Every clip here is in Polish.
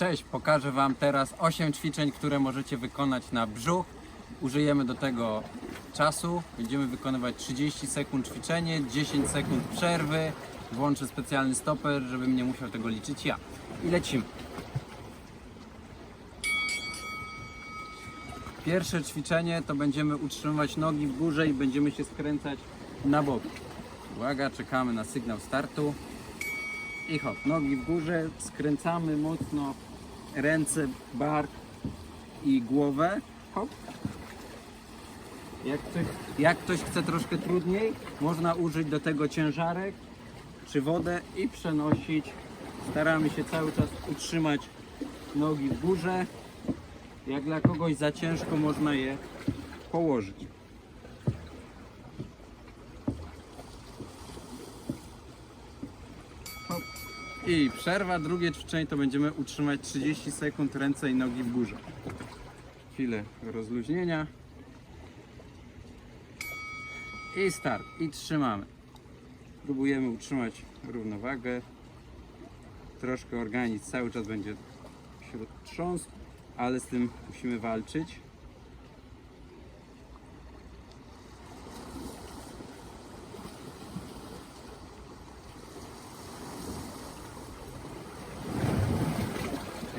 Cześć, pokażę Wam teraz 8 ćwiczeń, które możecie wykonać na brzuch. Użyjemy do tego czasu. Będziemy wykonywać 30 sekund ćwiczenie, 10 sekund przerwy. Włączę specjalny stoper, żebym nie musiał tego liczyć ja. I lecimy. Pierwsze ćwiczenie to będziemy utrzymywać nogi w górze i będziemy się skręcać na bok. Uwaga, czekamy na sygnał startu. I hop, nogi w górze, skręcamy mocno ręce, bark i głowę. Hop. Jak ktoś, jak ktoś chce troszkę trudniej, można użyć do tego ciężarek czy wodę i przenosić. Staramy się cały czas utrzymać nogi w górze. Jak dla kogoś za ciężko, można je położyć. I przerwa, drugie ćwiczenie to będziemy utrzymać 30 sekund ręce i nogi w górze. Chwilę rozluźnienia. I start. I trzymamy. Próbujemy utrzymać równowagę. Troszkę organizm cały czas będzie wśród trząs, ale z tym musimy walczyć.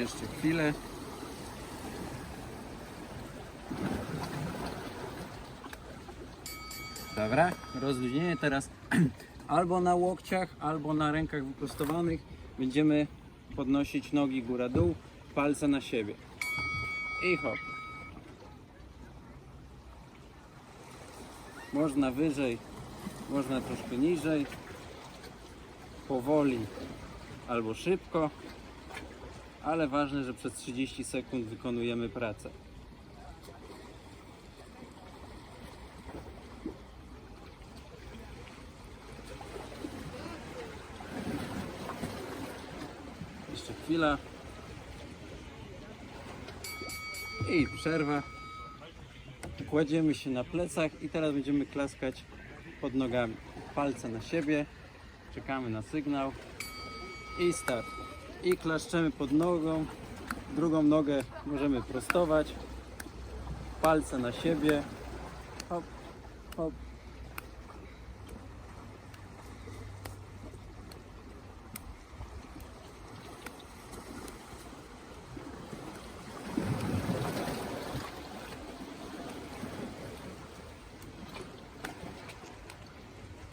Jeszcze chwilę. Dobra, rozluźnienie teraz albo na łokciach, albo na rękach wyprostowanych będziemy podnosić nogi góra-dół, palce na siebie. I hop. Można wyżej, można troszkę niżej. Powoli albo szybko ale ważne, że przez 30 sekund wykonujemy pracę. Jeszcze chwila. I przerwa. Kładziemy się na plecach i teraz będziemy klaskać pod nogami. Palce na siebie. Czekamy na sygnał. I start i klaszczemy pod nogą. Drugą nogę możemy prostować. Palce na siebie. Hop, hop.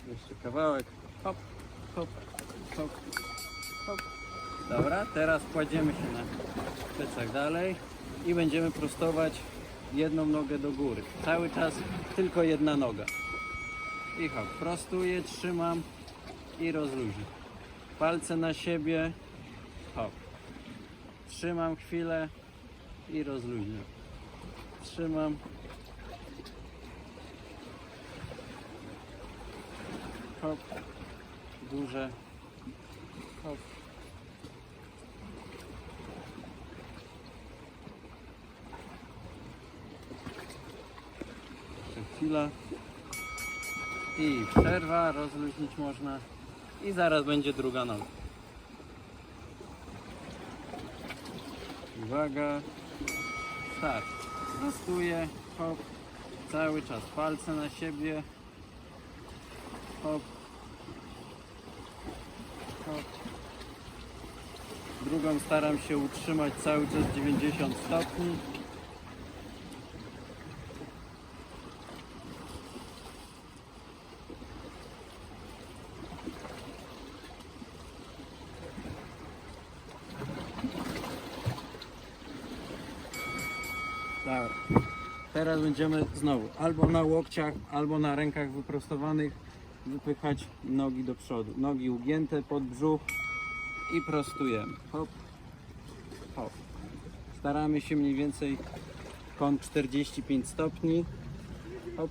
Jeszcze kawałek. Hop, hop, hop, hop. Dobra, teraz kładziemy się na plecach dalej i będziemy prostować jedną nogę do góry. Cały czas tylko jedna noga. I hop, prostuję, trzymam i rozluźnię. Palce na siebie, hop. Trzymam chwilę i rozluźnię. Trzymam. Hop, duże. Hop. Chwila. I przerwa, rozluźnić można. I zaraz będzie druga noga. Uwaga. Start. Prostuję. Hop. Cały czas palce na siebie. Hop. Hop. Drugą staram się utrzymać cały czas 90 stopni. Dobra. Teraz będziemy znowu albo na łokciach, albo na rękach wyprostowanych wypychać nogi do przodu. Nogi ugięte pod brzuch i prostujemy. Hop, hop. Staramy się mniej więcej kąt 45 stopni. Hop,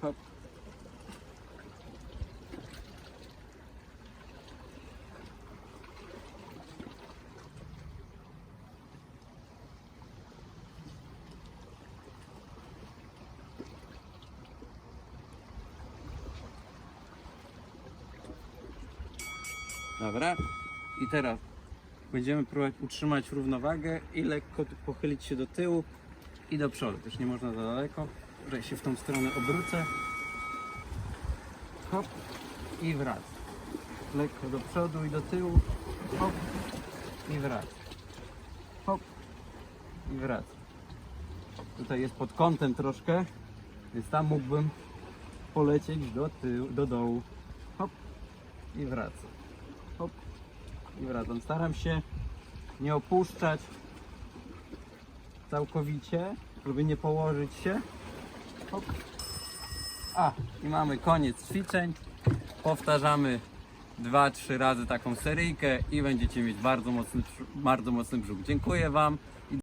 hop. Dobra. I teraz Będziemy próbować utrzymać równowagę i lekko pochylić się do tyłu i do przodu. Też nie można za daleko, że się w tą stronę obrócę. Hop i wracam. Lekko do przodu i do tyłu. Hop i wracam. Hop i wracam. Tutaj jest pod kątem troszkę, więc tam mógłbym polecieć do tyłu, do dołu. Hop i wracam. I wracam. Staram się nie opuszczać całkowicie, żeby nie położyć się. Hop. A, i mamy koniec ćwiczeń. Powtarzamy 2-3 razy taką seryjkę i będziecie mieć bardzo mocny, bardzo mocny brzuch. Dziękuję Wam.